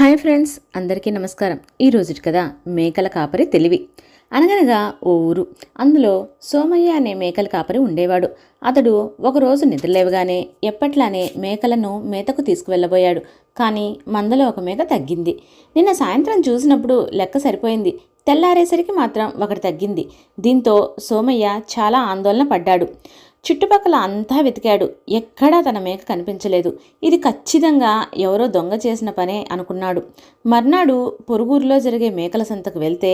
Hi friends అందరికీ నమస్కారం. ఈ రోజుటి కదా మేకల కాపరి తెలివి. అనగనగా ఓ ఊరు. అందులో సోమయ్య అనే మేకల కాపరి ఉండేవాడు. అతడు ఒకరోజు నిద్రలేవగానే ఎప్పట్లానే మేకలను మేతకు తీసుకువెళ్ళబోయాడు. కానీ మందలో ఒక మేక తగ్గింది. నిన్న సాయంత్రం చూసినప్పుడు లెక్క సరిపోయింది. తెల్లారేసరికి మాత్రం ఒకటి తగ్గింది. దీంతో సోమయ్య చాలా ఆందోళన పడ్డాడు. చుట్టుపక్కల అంతా వెతికాడు. ఎక్కడా తన మేక కనిపించలేదు. ఇది ఖచ్చితంగా ఎవరో దొంగ చేసిన పనే అనుకున్నాడు. మర్నాడు పొరుగురులో జరిగే మేకల సంతకు వెళ్తే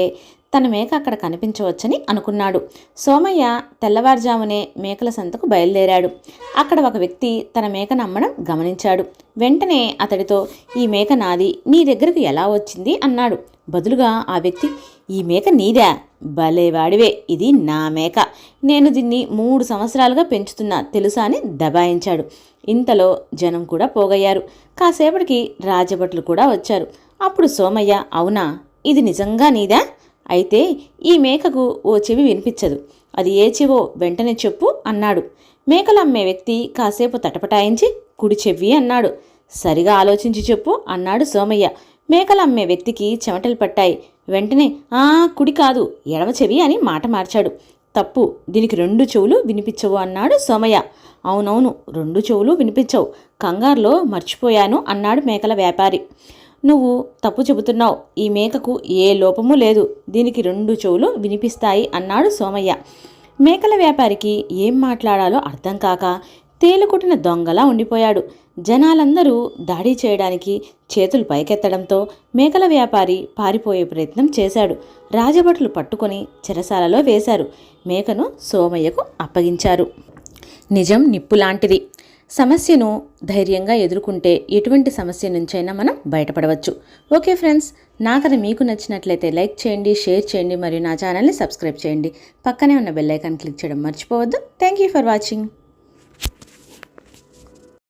తన మేక అక్కడ కనిపించవచ్చని అనుకున్నాడు. సోమయ్య తెల్లవారుజామునే మేకల సంతకు బయలుదేరాడు. అక్కడ ఒక వ్యక్తి తన మేకను అమ్మడం గమనించాడు. వెంటనే అతడితో ఈ మేక నాది. నీ దగ్గరకు ఎలా వచ్చింది? అన్నాడు. బదులుగా ఆ వ్యక్తి ఈ మేక నీదా భలేవాడివే ఇది నా మేక. నేను దీన్ని మూడు సంవత్సరాలుగా పెంచుతున్నా తెలుసా? అని దబాయించాడు. ఇంతలో జనం కూడా పోగయ్యారు. కాసేపటికి రాజభట్లు కూడా వచ్చారు. అప్పుడు సోమయ్య అవునా ఇది నిజంగా నీదా? అయితే ఈ మేకకు ఓ చెవి వినిపించదు. అది ఏ చెవో వెంటనే చెప్పు అన్నాడు. మేకలు అమ్మే వ్యక్తి కాసేపు తటపటాయించి కుడి చెవి అన్నాడు. సరిగా ఆలోచించి చెప్పు అన్నాడు సోమయ్య. మేకలు అమ్మే వ్యక్తికి చెమటలు పట్టాయి. వెంటనే ఆ కుడి కాదు ఎడమ చెవి అని మాట మార్చాడు. తప్పు దీనికి రెండు చెవులు వినిపించవు అన్నాడు సోమయ్య. అవునవును రెండు చెవులు వినిపించవు. కంగారులో మర్చిపోయాను అన్నాడు మేకల వ్యాపారి. నువ్వు తప్పు చెబుతున్నావు. ఈ మేకకు ఏ లోపము లేదు. దీనికి రెండు చెవులు వినిపిస్తాయి అన్నాడు సోమయ్య. మేకల వ్యాపారికి ఏం మాట్లాడాలో అర్థం కాక తేలుకుట్టిన దొంగలా ఉండిపోయాడు. జనాలందరూ దాడి చేయడానికి చేతులు పైకెత్తడంతో మేకల వ్యాపారి పారిపోయే ప్రయత్నం చేశాడు. రాజభటులు పట్టుకొని చెరసాలలో వేశారు. మేకను సోమయ్యకు అప్పగించారు. నిజం నిప్పులాంటిది. సమస్యను ధైర్యంగా ఎదుర్కొంటే ఎటువంటి సమస్య నుంచైనా మనం బయటపడవచ్చు. ఓకే ఫ్రెండ్స్ నా కథ మీకు నచ్చినట్లయితే లైక్ చేయండి షేర్ చేయండి మరియు నా ఛానల్ని సబ్స్క్రైబ్ చేయండి. పక్కనే ఉన్న బెల్ ఐకాన్ క్లిక్ చేయడం మర్చిపోవద్దు. Thank you for watching.